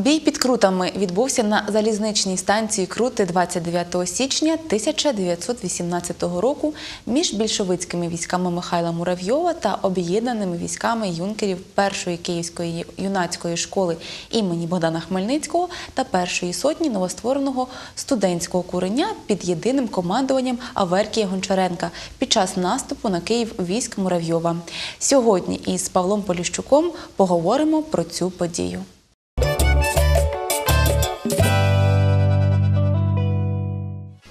Бій під Крутами відбувся на залізничній станції Крути 29 січня 1918 року між більшовицькими військами Михайла Муравйова та об'єднаними військами юнкерів першої київської юнацької школи імені Богдана Хмельницького та першої сотні новоствореного студентського куреня під єдиним командуванням Аверкія Гончаренка під час наступу на Київ військ Муравйова. Сьогодні із Павлом Поліщуком поговоримо про цю подію.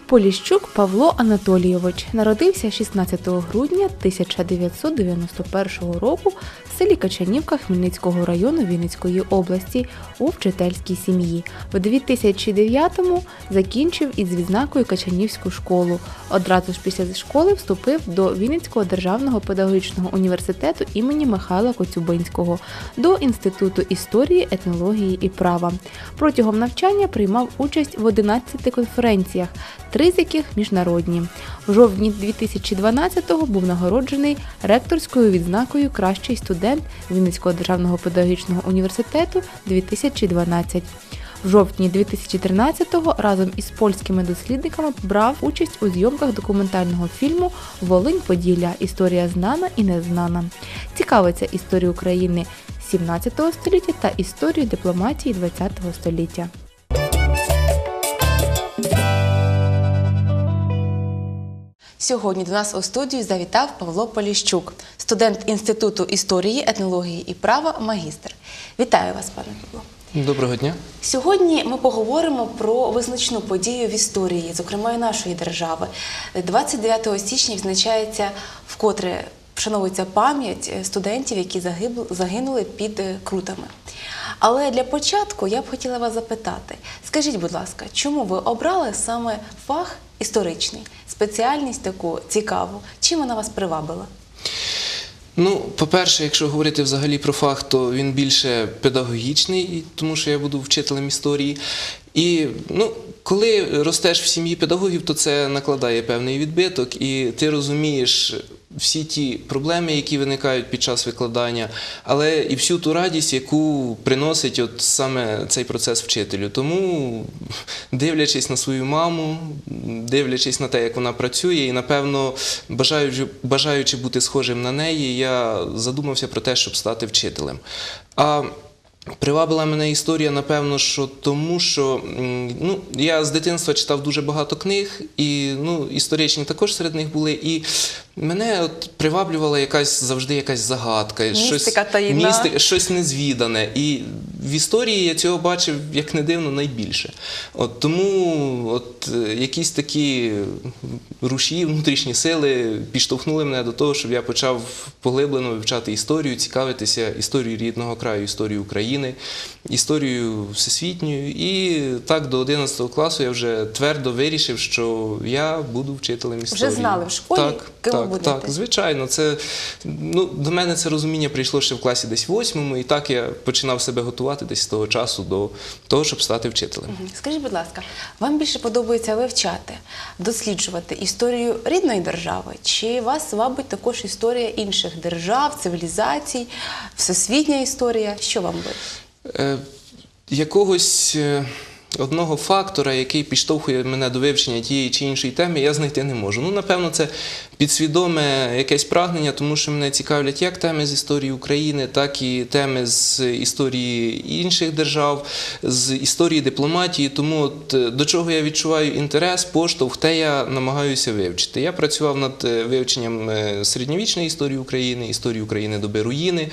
Поліщук Павло Анатолійович. Народився 16 грудня 1991 року селі Качанівка Хмельницького району Вінницької області у вчительській сім'ї. В 2009-му закінчив із відзнакою Качанівську школу. Одразу ж після школи вступив до Вінницького державного педагогічного університету імені Михайла Коцюбинського до Інституту історії, етнології і права. Протягом навчання приймав участь в 11 конференціях, три з яких міжнародні. В жовтні 2012-го був нагороджений ректорською відзнакою Кращий студент Вінницького державного педагогічного університету 2012. В жовтні 2013-го разом із польськими дослідниками брав участь у зйомках документального фільму Волинь Поділля. Історія знана і незнана. Цікавиться історією України 17 століття та історією дипломатії 20 століття. Сьогодні до нас у студію завітав Павло Поліщук, студент Інституту історії, етнології і права, магістр. Вітаю вас, пане Павло. Доброго дня. Сьогодні ми поговоримо про визначну подію в історії, зокрема і нашої держави. 29 січня відзначається вкотре вшановується пам'ять студентів, які загинули під е, крутами. Але для початку я б хотіла вас запитати: скажіть, будь ласка, чому ви обрали саме фах історичний, спеціальність таку цікаву? Чим вона вас привабила? Ну, по-перше, якщо говорити взагалі про фах, то він більше педагогічний, тому що я буду вчителем історії. І ну, коли ростеш в сім'ї педагогів, то це накладає певний відбиток, і ти розумієш всі ті проблеми, які виникають під час викладання, але і всю ту радість, яку приносить от саме цей процес вчителю. Тому, дивлячись на свою маму, дивлячись на те, як вона працює, і напевно бажаючи, бажаючи бути схожим на неї, я задумався про те, щоб стати вчителем. А Привабила мене історія, напевно, що тому, що ну, я з дитинства читав дуже багато книг, і ну, історичні також серед них були. І мене от приваблювала якась завжди якась загадка, Містика таїна. місти- щось незвідане. І в історії я цього бачив, як не дивно, найбільше. От тому от, якісь такі рушії, внутрішні сили підштовхнули мене до того, щоб я почав поглиблено вивчати історію, цікавитися історією рідного краю, історією України, історією всесвітньою. І так до 11 класу я вже твердо вирішив, що я буду вчителем історії. знали в школі, так, так, будете? Так, звичайно, це ну до мене це розуміння прийшло ще в класі десь восьмому, і так я починав себе готувати десь з того часу до того, щоб стати вчителем. Мгм. Скажіть, будь ласка, вам більше подобається вивчати, досліджувати історію рідної держави? Чи вас вабить також історія інших держав, цивілізацій, всесвітня історія? Що вам би? Е, якогось е, одного фактора, який підштовхує мене до вивчення тієї чи іншої теми, я знайти не можу. Ну, напевно, це підсвідоме якесь прагнення, тому що мене цікавлять як теми з історії України, так і теми з історії інших держав, з історії дипломатії. Тому от, е, до чого я відчуваю інтерес, поштовх, те я намагаюся вивчити. Я працював над е, вивченням е, середньовічної історії України, історії України доби руїни.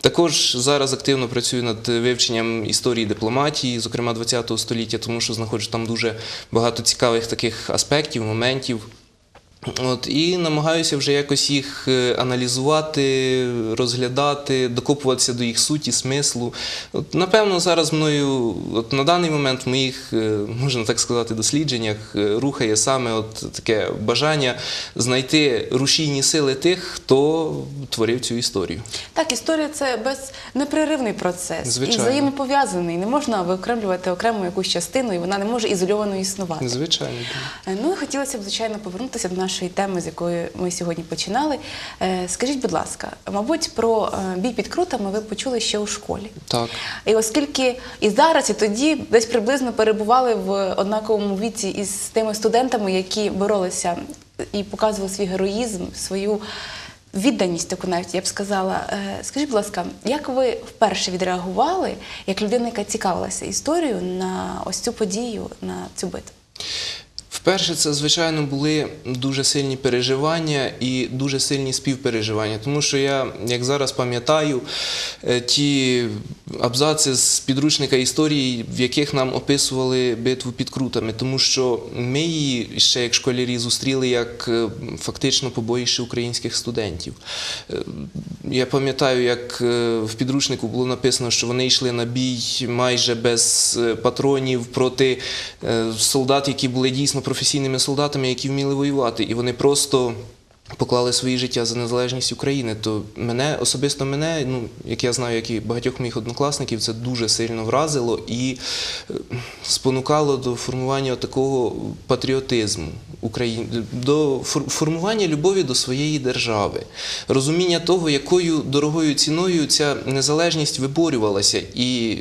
Також зараз активно працюю над вивченням історії дипломатії, зокрема ХХ століття, тому що знаходжу там дуже багато цікавих таких аспектів, моментів. От, і намагаюся вже якось їх е, аналізувати, розглядати, докопуватися до їх суті, смислу. От, напевно, зараз мною, от, на даний момент в моїх, е, можна так сказати, дослідженнях е, рухає саме от таке бажання знайти рушійні сили тих, хто творив цю історію. Так, історія це без непреривний процес і взаємопов'язаний. Не можна виокремлювати окрему якусь частину, і вона не може ізольовано існувати. Звичайно. Ну і хотілося б, звичайно, повернутися до нашої нашої теми, з якої ми сьогодні починали. Е, Скажіть, будь ласка, мабуть, про е, бій під крутами ви почули ще у школі. Так. І оскільки і зараз, і тоді десь приблизно перебували в однаковому віці із тими студентами, які боролися і показували свій героїзм, свою відданість, таку навіть я б сказала. Е, Скажіть, будь ласка, як ви вперше відреагували, як людина, яка цікавилася історією на ось цю подію, на цю битву? Вперше це, звичайно, були дуже сильні переживання і дуже сильні співпереживання, тому що я, як зараз пам'ятаю, е, ті абзаци з підручника історії, в яких нам описували битву під крутами, тому що ми її ще як школярі зустріли як е, фактично побоїще українських студентів. Е, Я пам'ятаю, як в підручнику було написано, що вони йшли на бій майже без патронів проти солдат, які були дійсно професійними солдатами, які вміли воювати, і вони просто. Поклали свої життя за незалежність України, то мене особисто мене, ну як я знаю, як і багатьох моїх однокласників, це дуже сильно вразило і е, спонукало до формування такого патріотизму України, до фор- формування любові до своєї держави, розуміння того, якою дорогою ціною ця незалежність виборювалася, і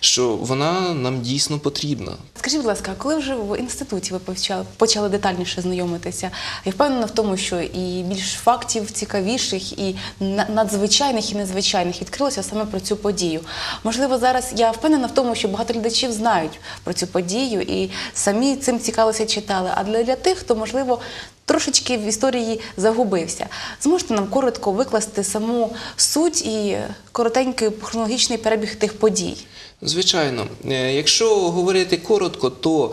що вона нам дійсно потрібна. Скажіть, будь ласка, коли вже в інституті ви почали, почали детальніше знайомитися? Я впевнена в тому, що і більш фактів цікавіших, і на- надзвичайних і незвичайних відкрилося саме про цю подію. Можливо, зараз я впевнена в тому, що багато глядачів знають про цю подію і самі цим цікавилися читали. А для тих, хто можливо. Трошечки в історії загубився. Зможете нам коротко викласти саму суть і коротенький хронологічний перебіг тих подій? Звичайно, Е, якщо говорити коротко, то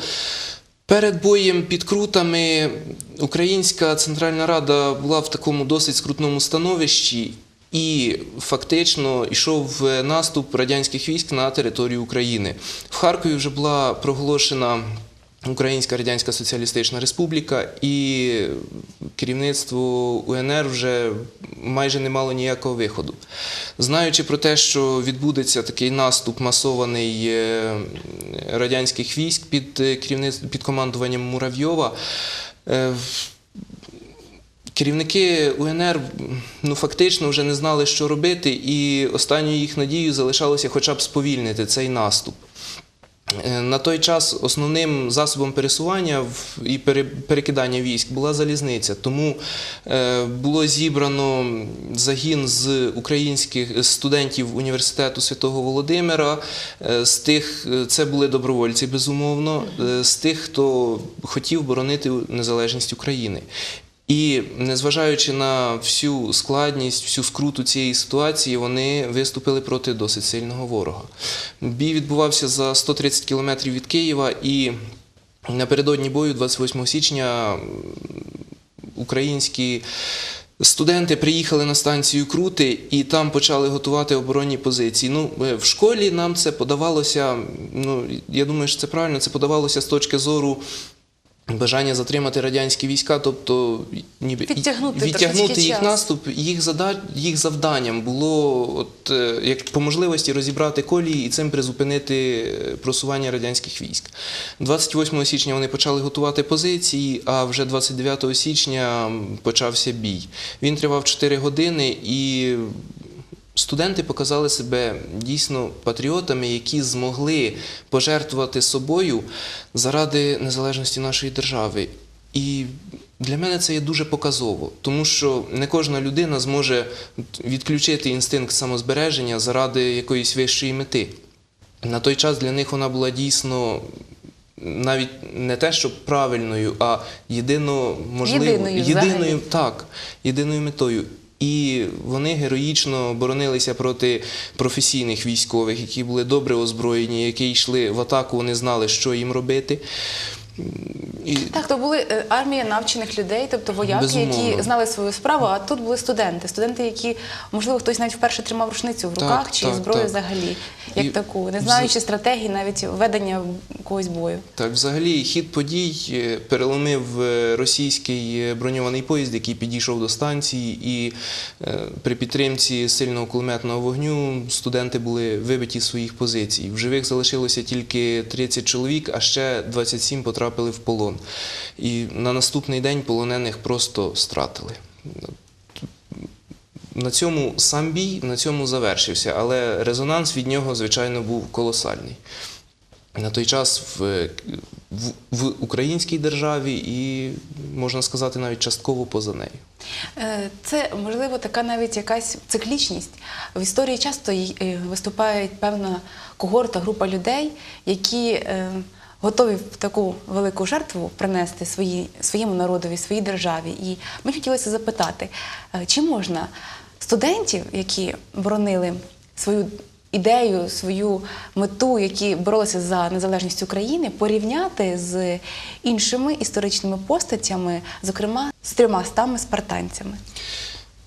перед боєм під крутами Українська Центральна Рада була в такому досить скрутному становищі. І фактично йшов наступ радянських військ на територію України. В Харкові вже була проголошена Українська Радянська Соціалістична Республіка, і керівництво УНР вже майже не мало ніякого виходу. Знаючи про те, що відбудеться такий наступ масований е, радянських військ під, е, під командуванням Муравйова, е, Керівники УНР ну, фактично вже не знали, що робити, і останньою їх надією залишалося хоча б сповільнити цей наступ. Е, На той час основним засобом пересування і пере- перекидання військ була залізниця. Тому е, було зібрано загін з українських студентів університету Святого Володимира. Е, З тих це були добровольці, безумовно, з тих, хто хотів боронити незалежність України. І незважаючи на всю складність, всю скруту цієї ситуації, вони виступили проти досить сильного ворога. Бій відбувався за 130 кілометрів від Києва, і напередодні бою, 28 січня, українські студенти приїхали на станцію Крути і там почали готувати оборонні позиції. Ну, е, в школі нам це подавалося, ну, я думаю, що це правильно, це подавалося з точки зору. Бажання затримати радянські війська, тобто ніби Відтягнути відтягнути їх час. наступ. Їх зада... їх завданням було от е, як по можливості розібрати колії і цим призупинити е, просування радянських військ. 28 січня вони почали готувати позиції, а вже 29 січня почався бій. Він тривав 4 години і. Студенти показали себе дійсно патріотами, які змогли пожертвувати собою заради незалежності нашої держави. І для мене це є дуже показово, тому що не кожна людина зможе відключити інстинкт самозбереження заради якоїсь вищої мети. На той час для них вона була дійсно навіть не те, що правильною, а єдино можливою, Єдиною єдиною так, єдиною метою. І вони героїчно боронилися проти професійних військових, які були добре озброєні, які йшли в атаку, вони знали, що їм робити. І Так, то були е, армія навчених людей, тобто вояки, Безумовно. які знали свою справу, а тут були студенти. Студенти, які, можливо, хтось навіть вперше тримав рушницю в Так, руках чи так, зброю так. взагалі, як І таку, не знаючи стратегії навіть ведення якогось бою. Так, взагалі, хід подій е, переломив е, російський броньований поїзд, який підійшов до станції, і е, при підтримці сильного кулеметного вогню студенти були вибиті з своїх позицій. В живих залишилося тільки 30 чоловік, а ще 27 потрапили в полон. І на наступний день полонених просто стратили. На цьому сам бій на цьому завершився, але резонанс від нього, звичайно, був колосальний. На той час в, в, в українській державі і, можна сказати, навіть частково поза нею. Е, Це можливо така навіть якась циклічність. В історії часто е, виступає певна когорта, група людей, які е, готові в таку велику жертву принести свої, своєму народові, своїй державі. І мені хотілося запитати, е, чи можна студентів, які боронили свою ідею, свою мету, які боролися за незалежність України, порівняти з іншими історичними постатями, зокрема з трьома стами спартанцями.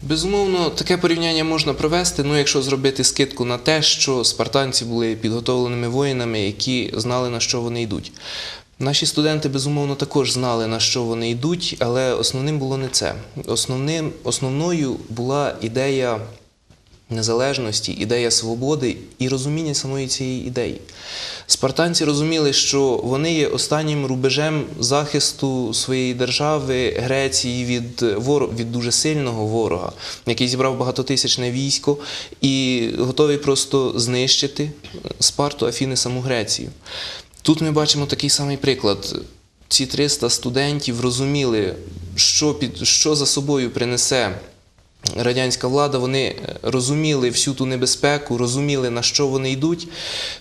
Безумовно, таке порівняння можна провести, ну якщо зробити скидку на те, що спартанці були підготовленими воїнами, які знали на що вони йдуть. Наші студенти, безумовно, також знали, на що вони йдуть, але основним було не це. Основним, основною була ідея незалежності, ідея свободи і розуміння самої цієї ідеї. Спартанці розуміли, що вони є останнім рубежем захисту своєї держави Греції від ворог, від дуже сильного ворога, який зібрав багатотисячне військо і готовий просто знищити Спарту, Афіни, саму Грецію. Тут ми бачимо такий самий приклад. Ці 300 студентів розуміли, що, під, що за собою принесе радянська влада, вони е, розуміли всю ту небезпеку, розуміли, на що вони йдуть,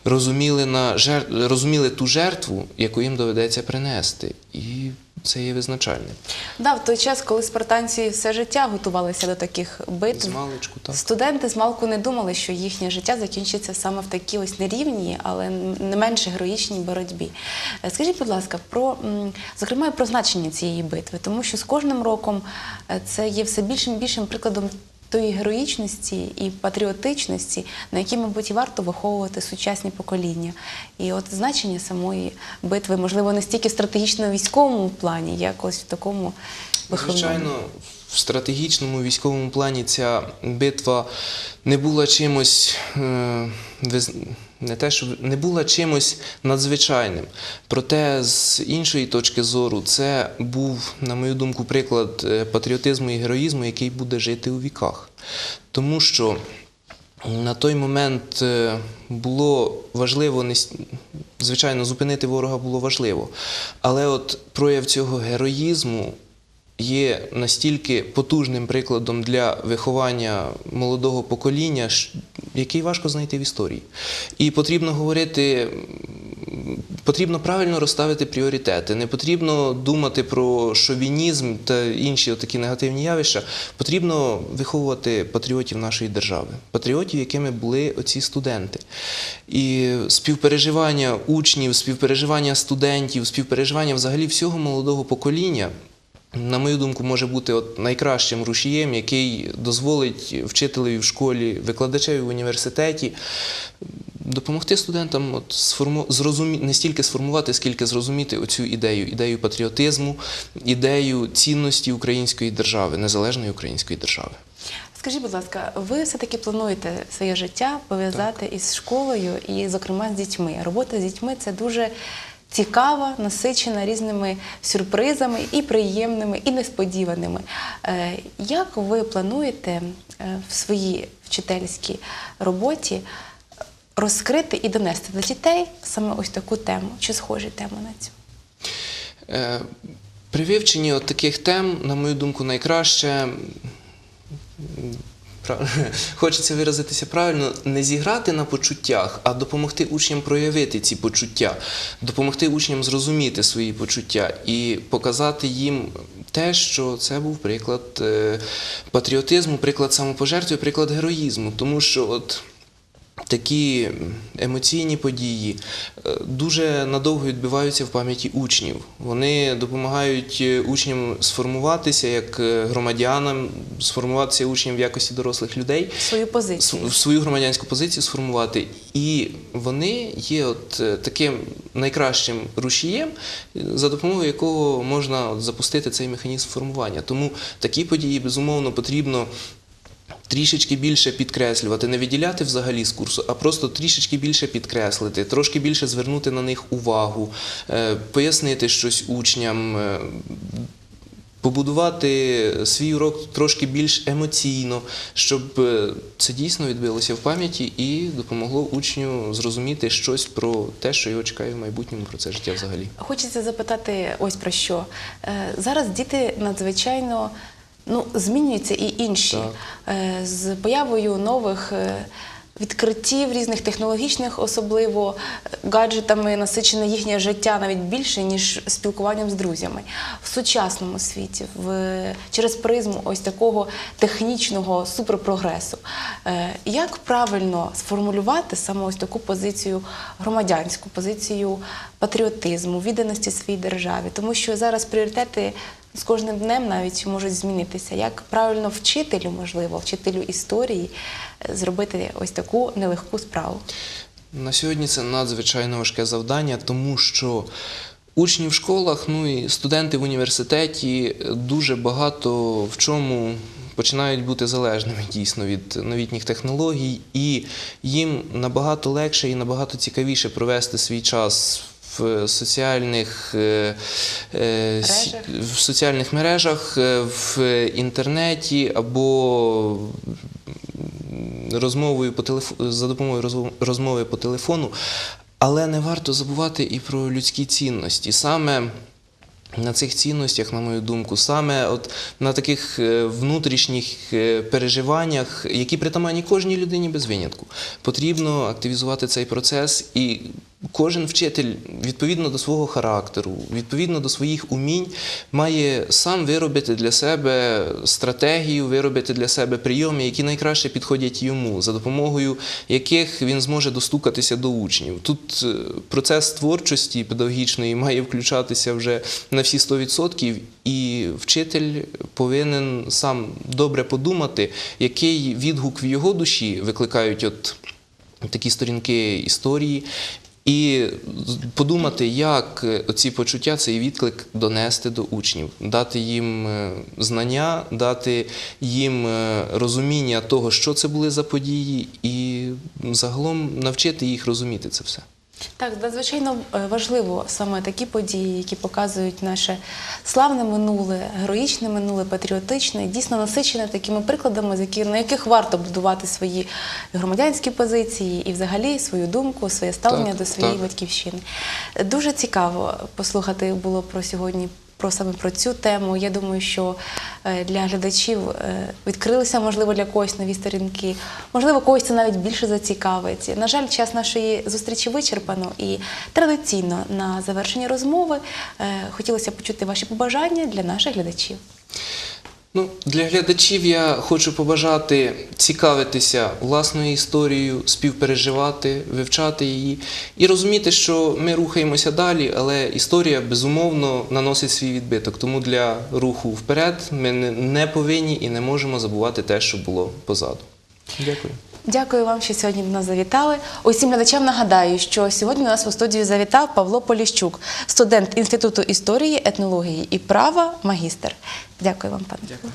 розуміли, на жертв, розуміли ту жертву, яку їм доведеться принести. І це є визначальним. Да, в той час, коли спартанці все життя готувалися до таких битв, З маличку, так. студенти з малку не думали, що їхнє життя закінчиться саме в такій ось нерівній, але не менше героїчній боротьбі. Е, Скажіть, будь ласка, про зокрема і про значення цієї битви, тому що з кожним роком е, це є все більшим і більшим прикладом. Тої героїчності і патріотичності, на які, мабуть, і варто виховувати сучасні покоління. І от значення самої битви, можливо, не стільки в стратегічно-військовому плані, як ось в такому виховному. Звичайно, в стратегічному військовому плані ця битва не була чимось. е, Не те, що не була чимось надзвичайним. Проте, з іншої точки зору, це був, на мою думку, приклад е, патріотизму і героїзму, який буде жити у віках. Тому що на той момент е, було важливо, звичайно, зупинити ворога було важливо. Але от прояв цього героїзму є настільки потужним прикладом для виховання молодого покоління, який важко знайти в історії. І потрібно говорити. Потрібно правильно розставити пріоритети. Не потрібно думати про шовінізм та інші такі негативні явища. Потрібно виховувати патріотів нашої держави, патріотів, якими були оці студенти. І співпереживання учнів, співпереживання студентів, співпереживання взагалі всього молодого покоління. На мою думку, може бути от найкращим рушієм, який дозволить вчителеві в школі, викладачеві в університеті допомогти студентам от сформу... зрозумі... не стільки сформувати, скільки зрозуміти оцю ідею, ідею патріотизму, ідею цінності української держави, незалежної української держави. Скажіть, будь ласка, ви все-таки плануєте своє життя пов'язати із школою і, зокрема, з дітьми. Робота з дітьми це дуже цікава, насичена різними сюрпризами і приємними, і несподіваними. Е, Як ви плануєте е, в своїй вчительській роботі розкрити і донести до дітей саме ось таку тему чи схожі теми на цю? Е, При вивченні таких тем, на мою думку, найкраще. Хочеться виразитися правильно, не зіграти на почуттях, а допомогти учням проявити ці почуття, допомогти учням зрозуміти свої почуття і показати їм те, що це був приклад е, патріотизму, приклад самопожертви, приклад героїзму. Тому що от такі емоційні події е, дуже надовго відбиваються в пам'яті учнів. Вони допомагають е, учням сформуватися як е, громадянам, сформуватися учням в якості дорослих людей. Свою позицію. Свою громадянську позицію сформувати. І вони є от таким найкращим рушієм, за допомогою якого можна от запустити цей механізм формування. Тому такі події, безумовно, потрібно трішечки більше підкреслювати, не виділяти взагалі з курсу, а просто трішечки більше підкреслити, трошки більше звернути на них увагу, е, пояснити щось учням. е, Побудувати свій урок трошки більш емоційно, щоб е, це дійсно відбилося в пам'яті і допомогло учню зрозуміти щось про те, що його чекає в майбутньому про це життя взагалі. Хочеться запитати ось про що. Зараз діти надзвичайно ну, змінюються і інші. Так. Е, З появою нових е, відкриттів, різних технологічних, особливо е, гаджетами насичене їхнє життя навіть більше, ніж спілкуванням з друзями. В сучасному світі, в, через призму ось такого технічного суперпрогресу. Як правильно сформулювати саме ось таку позицію громадянську, позицію патріотизму, відданості своїй державі? Тому що зараз пріоритети з кожним днем навіть можуть змінитися. Як правильно вчителю, можливо, вчителю історії е, зробити ось таку нелегку справу? На сьогодні це надзвичайно важке завдання, тому що учні в школах, ну і студенти в університеті дуже багато в чому починають бути залежними дійсно від новітніх технологій, і їм набагато легше і набагато цікавіше провести свій час. В соціальних, е, е, Мережах. в соціальних мережах, е, в інтернеті або розмовою по телефону за допомогою розмови по телефону, але не варто забувати і про людські цінності. Саме на цих цінностях, на мою думку, саме от на таких внутрішніх переживаннях, які притаманні кожній людині без винятку, потрібно активізувати цей процес і. Кожен вчитель відповідно до свого характеру, відповідно до своїх умінь, має сам виробити для себе стратегію, виробити для себе прийоми, які найкраще підходять йому, за допомогою яких він зможе достукатися до учнів. Тут е, процес творчості педагогічної має включатися вже на всі 100%, і вчитель повинен сам добре подумати, який відгук в його душі викликають от такі сторінки історії. І подумати, як е, ці почуття, цей відклик донести до учнів, дати їм е, знання, дати їм е, розуміння того, що це були за події, і загалом навчити їх розуміти це все. Так, надзвичайно е, важливо саме такі події, які показують наше славне минуле, героїчне минуле, патріотичне, дійсно насичене такими прикладами, на яких варто будувати свої громадянські позиції і взагалі свою думку, своє ставлення Так, до своєї так. батьківщини. Дуже цікаво послухати було про сьогодні. Про саме про цю тему. Я думаю, що е, для глядачів е, відкрилися, можливо, для когось нові сторінки, можливо, когось це навіть більше зацікавить. На жаль, час нашої зустрічі вичерпано і традиційно на завершення розмови е, хотілося почути ваші побажання для наших глядачів. Ну, для глядачів я хочу побажати цікавитися власною історією, співпереживати, вивчати її і розуміти, що ми рухаємося далі, але історія безумовно наносить свій відбиток. Тому для руху вперед ми не- повинні і не можемо забувати те, що було позаду. Дякую. Дякую вам, що сьогодні до нас завітали. Усім глядачам нагадаю, що сьогодні у нас у студію завітав Павло Поліщук, студент Інституту історії, етнології і права, магістр. Дякую вам, пане. Дякую.